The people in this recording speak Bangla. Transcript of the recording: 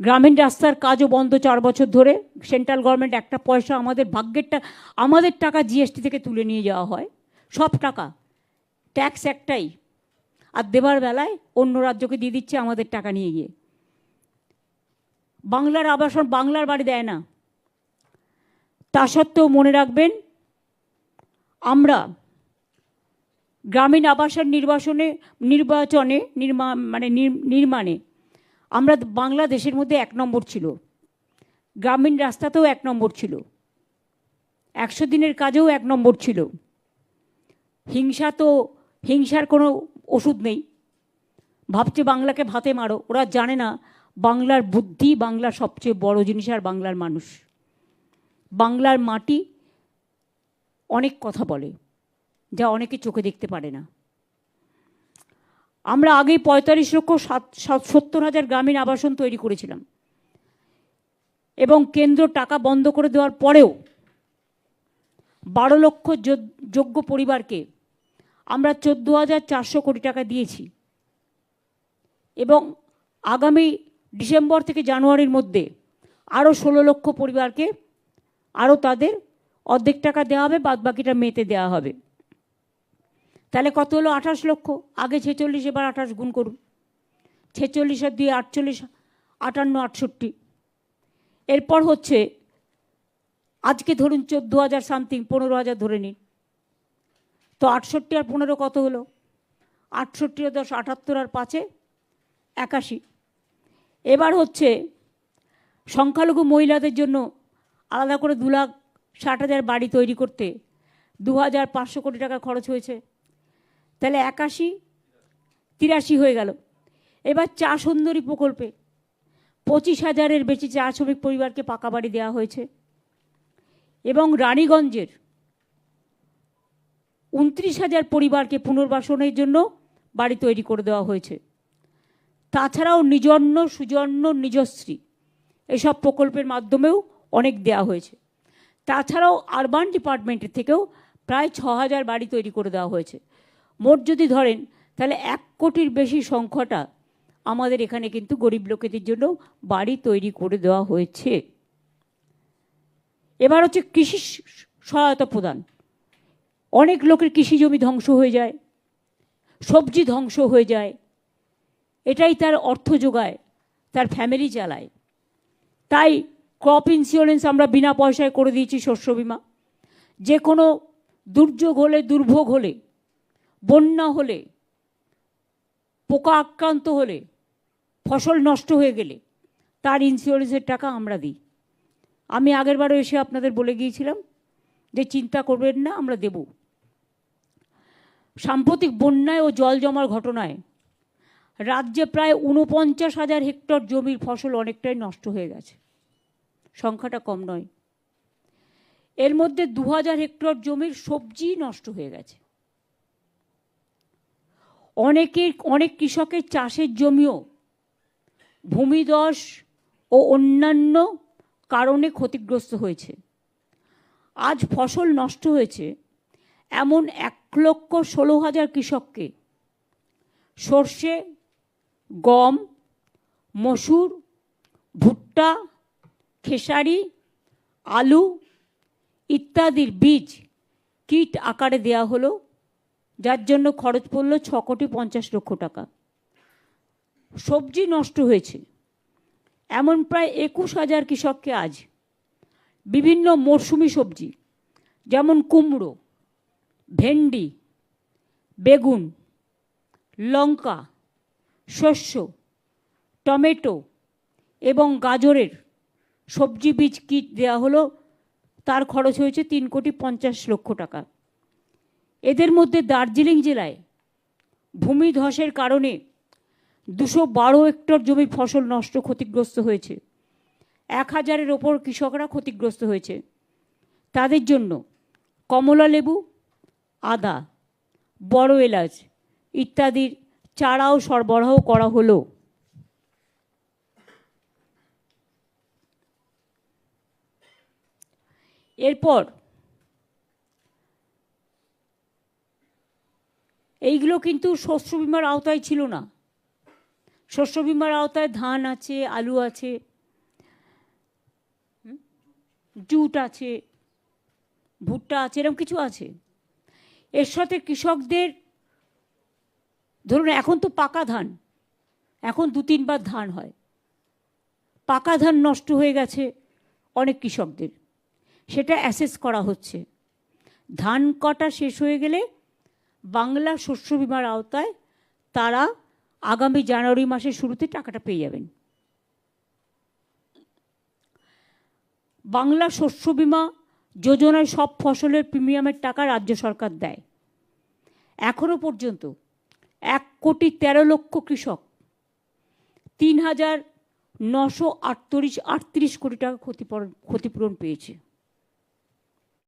গ্রামীণ রাস্তার কাজও বন্ধ চার বছর ধরে। সেন্ট্রাল গভর্নমেন্ট একটা পয়সা আমাদের ভাগ্যেরটা, আমাদের টাকা জিএসটি থেকে তুলে নিয়ে যাওয়া হয়। সব টাকা ট্যাক্স একটাই। আর দেবার বেলায় অন্য রাজ্যকে দিয়ে দিচ্ছে আমাদের টাকা নিয়ে গিয়ে। বাংলার আবাসন বাংলার বাড়ি দেয় না। তা সত্ত্বেও মনে রাখবেন, আমরা গ্রামীণ আবাসন নির্বাসনে, নির্বাচনে, নির্মা মানে নির- নির্মাণে আমরা বাংলাদেশের মধ্যে এক নম্বর ছিল। গ্রামীণ রাস্তাতেও এক নম্বর ছিল। একশো দিনের কাজেও এক নম্বর ছিল। হিংসা তো, হিংসার কোনো ওষুধ নেই। ভাবছে বাংলাকে ভাতে মারো। ওরা জানে না বাংলার বুদ্ধি বাংলার সবচেয়ে বড় জিনিস আর বাংলার মানুষ। বাংলার মাটি অনেক কথা বলে, যা অনেকে চোখে দেখতে পারে না। আমরা আগেই পঁয়তাল্লিশ লক্ষ সাত, সাত- সত্তর হাজার গ্রামীণ আবাসন তৈরি করেছিলাম। এবং কেন্দ্র টাকা বন্ধ করে দেওয়ার পরেও বারো লক্ষ যোগ- যোগ্য পরিবারকে আমরা চোদ্দ হাজার চারশো কোটি টাকা দিয়েছি। এবং আগামী ডিসেম্বর থেকে জানুয়ারির মধ্যে আরও ষোলো লক্ষ পরিবারকে আরও তাদের অর্ধেক টাকা দেওয়া হবে বাদ বাকিটা মেতে দেওয়া হবে। তাহলে কত হলো? আঠাশ লক্ষ। আগে ছেচল্লিশ, এবার আঠাশ গুণ করুন। ছেচল্লিশ আর দুই, আটচল্লিশ, আটান্ন, আটষট্টি। এরপর হচ্ছে, আজকে ধরুন চোদ্দ হাজার সামথিং পনেরো হাজার ধরে নিন। তো আটষট্টি আর পনেরো কত হলো? আটষট্টি আর দশ, আটাত্তর আর পাঁচে একাশি। এবার হচ্ছে, সংখ্যালঘু মহিলাদের জন্য আলাদা করে দু লাখ ষাট হাজার বাড়ি তৈরি করতে দু হাজার পাঁচশো কোটি টাকা খরচ হয়েছে। তাহলে একাশি, তিরাশি হয়ে গেল। এবার চা সুন্দরী প্রকল্পে পঁচিশ হাজারের বেশি চা শ্রমিক পরিবারকে পাকা বাড়ি দেওয়া হয়েছে। এবং রানীগঞ্জের উনত্রিশ হাজার পরিবারকে পুনর্বাসনের জন্য বাড়ি তৈরি করে দেওয়া হয়েছে। তাছাড়াও নিজন্য, সুজন্য, নিজশ্রী এসব প্রকল্পের মাধ্যমেও অনেক দেওয়া হয়েছে। তাছাড়াও আরবান ডিপার্টমেন্টের থেকেও প্রায় ছ হাজার বাড়ি তৈরি করে দেওয়া হয়েছে। মোট যদি ধরেন, তাহলে এক কোটির বেশি সংখ্যাটা আমাদের এখানে কিন্তু গরিব লোকেদের জন্য বাড়ি তৈরি করে দেওয়া হয়েছে। এবার হচ্ছে কৃষি সহায়তা প্রদান। অনেক লোকের কৃষি জমি ধ্বংস হয়ে যায়, সবজি ধ্বংস হয়ে যায়, এটাই তার অর্থ যোগায়, তার ফ্যামিলি চালায়। তাই ক্রপ ইন্স্যুরেন্স আমরা বিনা পয়সায় করে দিয়েছি শস্য বিমা। যে কোনো দুর্যোগ হলে, দুর্ভোগ হলে বন্যা হলে, পোকা আক্রান্ত হলে, ফসল নষ্ট হয়ে গেলে তার ইন্স্যুরেন্সের টাকা আমরা দিই। আমি আগেরবারও এসে আপনাদের বলে গিয়েছিলাম যে চিন্তা করবেন না, আমরা দেব। সাম্প্রতিক বন্যায় ও জল জমার ঘটনায় রাজ্যে প্রায় উনপঞ্চাশ হাজার হেক্টর জমির ফসল অনেকটাই নষ্ট হয়ে গেছে। সংখ্যাটা কম নয়। এর মধ্যে দু হাজার হেক্টর জমির সবজি নষ্ট হয়ে গেছে। অনেকের, অনেক কৃষকের চাষের জমিও ভূমিধস ও অন্যান্য কারণে ক্ষতিগ্রস্ত হয়েছে। আজ ফসল নষ্ট হয়েছে এমন এক লক্ষ ষোলো হাজার কৃষককে। সর্ষে, গম, মসুর, ভুট্টা, খেসারি, আলু ইত্যাদির বীজ কীট আকারে দেয়া হলো। যার জন্য খরচ পড়ল ছ কোটি পঞ্চাশ লক্ষ টাকা। সবজি নষ্ট হয়েছে। এমন প্রায় একুশ হাজার কৃষককে আজ বিভিন্ন মরশুমি সবজি, যেমন কুমড়ো, ভেন্ডি, বেগুন, লঙ্কা, শস্য, টমেটো এবং গাজরের সবজি বীজ কিট দেওয়া হলো, তার খরচ হয়েছে তিন কোটি পঞ্চাশ লক্ষ টাকা। এদের মধ্যে দার্জিলিং জেলায় ভূমিধসের কারণে দুশো বারো হেক্টর জমির ফসল নষ্ট ক্ষতিগ্রস্ত হয়েছে। এক হাজারের ওপর কৃষকরা ক্ষতিগ্রস্ত হয়েছে। তাদের জন্য কমলা লেবু, আদা, বড় এলাচ ইত্যাদির চারাও সরবরাহ করা হলো। এরপর এইগুলো কিন্তু শস্য বিমার আওতায় ছিল না। শস্য বিমার আওতায় ধান আছে, আলু আছে জুট আছে, ভুট্টা আছে, এরকম কিছু আছে। এর সাথে কৃষকদের, ধরুন এখন তো পাকা ধান, এখন দু তিনবার ধান হয়। পাকা ধান নষ্ট হয়ে গেছে অনেক কৃষকদের। সেটা অ্যাসেস করা হচ্ছে। ধান কটা শেষ হয়ে গেলে বাংলা শস্য বিমার আওতায় তারা আগামী জানুয়ারি মাসের শুরুতে টাকাটা পেয়ে যাবেন। বাংলা শস্য বিমা যোজনায় সব ফসলের প্রিমিয়ামের টাকা রাজ্য সরকার দেয়। এখনও পর্যন্ত এক কোটি তেরো লক্ষ কৃষক তিন হাজার নশো আটত্রিশ আটত্রিশ কোটি টাকা ক্ষতিপূরণ ক্ষতিপূরণ পেয়েছে।